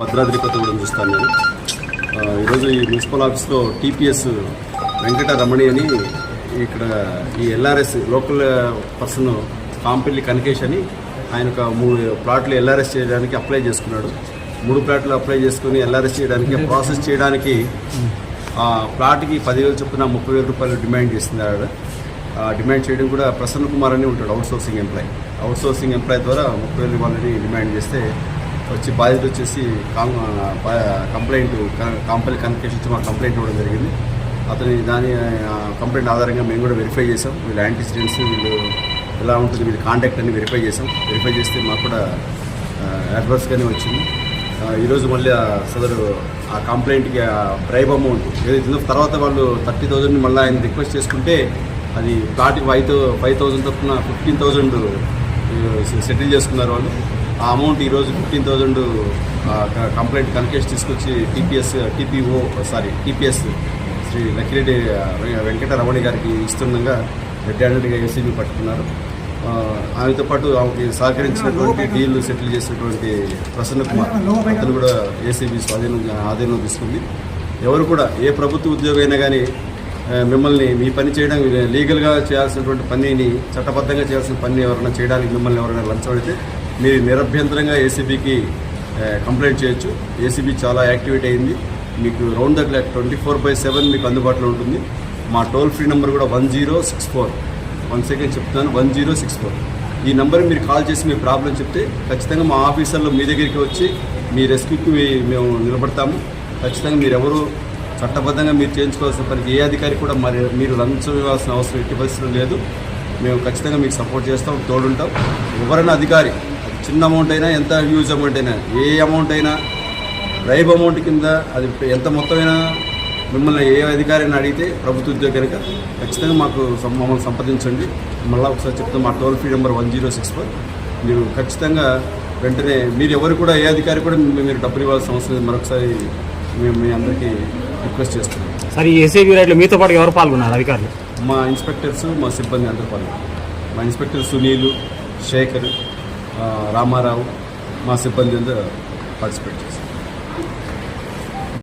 భద్రాద్రి కొత్తగూడెం చూస్తాను నేను. ఈరోజు ఈ మున్సిపల్ ఆఫీస్లో టీపీఎస్ వెంకట రమణి అని ఇక్కడ ఈ LRS local person Kampelli Kanakesh అని ఆయన ఒక మూడు ప్లాట్లు ఎల్ఆర్ఎస్ చేయడానికి అప్లై చేసుకున్నాడు. మూడు ప్లాట్లు అప్లై చేసుకుని ఎల్ఆర్ఎస్ చేయడానికి ప్రాసెస్ చేయడానికి ఆ ప్లాట్కి పదివేలు చొప్పున ముప్పై వేల రూపాయలు డిమాండ్ చేసింది ఆవిడ ఆ డిమాండ్ చేయడం కూడా ప్రసన్న కుమార్ అని ఉంటాడు outsourcing employee. Outsourcing employee ద్వారా ముప్పై వేలు ఇవ్వాలని డిమాండ్ చేస్తే వచ్చి బాధితుడు వచ్చేసి కంప్లైంట్ కంపెనీ కన్ఫ్యూషన్ ఇచ్చి మా కంప్లైంట్ ఇవ్వడం జరిగింది. అతని దాని కంప్లైంట్ ఆధారంగా మేము కూడా వెరిఫై చేసాం వీళ్ళు యాంటీసిడెంట్స్ వీళ్ళు ఎలా ఉంటుంది వీళ్ళ కాంటాక్ట్ అని వెరిఫై చేసాం వెరిఫై చేస్తే మాకు కూడా అడ్వర్స్గానే వచ్చింది. ఈరోజు మళ్ళీ ఆ సదరు ఆ కంప్లైంట్కి ఆ బ్రైబ్ అమౌంట్ ఏదైతుందో తర్వాత వాళ్ళు థర్టీ థౌజండ్ మళ్ళీ ఆయన రిక్వెస్ట్ చేసుకుంటే అది ప్లాట్కి ఫైవ్ ఫైవ్ థౌజండ్ తప్పున ఫిఫ్టీన్ థౌజండ్ సెటిల్ చేసుకున్నారు వాళ్ళు. ఆ అమౌంట్ ఈరోజు ఫిఫ్టీన్ థౌజండ్ కంప్లైంట్ కన్కేష్ తీసుకొచ్చి TPS TPO sorry TPS Shri Lakkireddy Venkataramani గారికి ఇస్తుండగా రెడ్ హ్యాండెడ్గా ఏసీబీ పట్టుకున్నారు. ఆమెతో పాటు ఆమెకి సహకరించినటువంటి డీల్ సెటిల్ చేసినటువంటి ప్రసన్న కుమార్ అతను కూడా ఏసీబీ స్వాధీనం ఆధీనం తీసుకుంది. ఎవరు కూడా ఏ ప్రభుత్వ ఉద్యోగం అయినా కానీ మిమ్మల్ని మీ పని చేయడం లీగల్గా చేయాల్సినటువంటి పనిని చట్టబద్ధంగా చేయాల్సిన పని ఎవరైనా చేయడానికి మిమ్మల్ని ఎవరైనా లంచం మీరు నిరభ్యంతరంగా ఏసీబీకి కంప్లైంట్ చేయొచ్చు. ఏసీబీ చాలా యాక్టివేట్ అయింది. మీకు round the clock twenty four by seven మీకు అందుబాటులో ఉంటుంది. మా టోల్ ఫ్రీ నెంబర్ కూడా one zero six four. One second చెప్తాను వన్ జీరో సిక్స్ ఫోర్. ఈ నెంబర్ మీరు కాల్ చేసి మీ ప్రాబ్లం చెప్తే ఖచ్చితంగా మా ఆఫీసర్లు మీ దగ్గరికి వచ్చి మీ రెస్క్యూకి మేము నిలబడతాము. ఖచ్చితంగా మీరు ఎవరు చట్టబద్ధంగా మీరు చేయించుకోవాల్సిన పనికి ఏ అధికారి కూడా మరి మీరు లంచం ఇవ్వాల్సిన అవసరం ఎట్టి పరిస్థితులు లేదు. మేము ఖచ్చితంగా మీకు సపోర్ట్ చేస్తాం తోడుంటాం. ఎవరైనా అధికారి చిన్న అమౌంట్ అయినా ఎంత హ్యూజ్ అమౌంట్ అయినా ఏ అమౌంట్ అయినా రైబ్ అమౌంట్ కింద అది ఎంత మొత్తమైనా మిమ్మల్ని ఏ అధికారిని అడిగితే ప్రభుత్వ ఉద్యోగి కనుక ఖచ్చితంగా మాకు మమ్మల్ని సంప్రదించండి. మళ్ళీ ఒకసారి చెప్తాం మా toll free number one zero six four మీరు ఖచ్చితంగా వెంటనే మీరు ఎవరు కూడా ఏ అధికారి కూడా మీరు డబ్బులు ఇవ్వాల్సిన అవసరం లేదు. మరొకసారి మేము మీ అందరికీ రిక్వెస్ట్ చేస్తున్నాం. సార్ ఈ ఏసీబీ రైడ్లో మీతో పాటు ఎవరు పాల్గొన్నారు అధికారులు? మా ఇన్స్పెక్టర్స్ మా సిబ్బంది అందరూ పాల్గొన్నారు. మా ఇన్స్పెక్టర్ సునీలు శేఖర్ రామారావు మా సిబ్బంది పార్టిసిపేట్ చేశారు.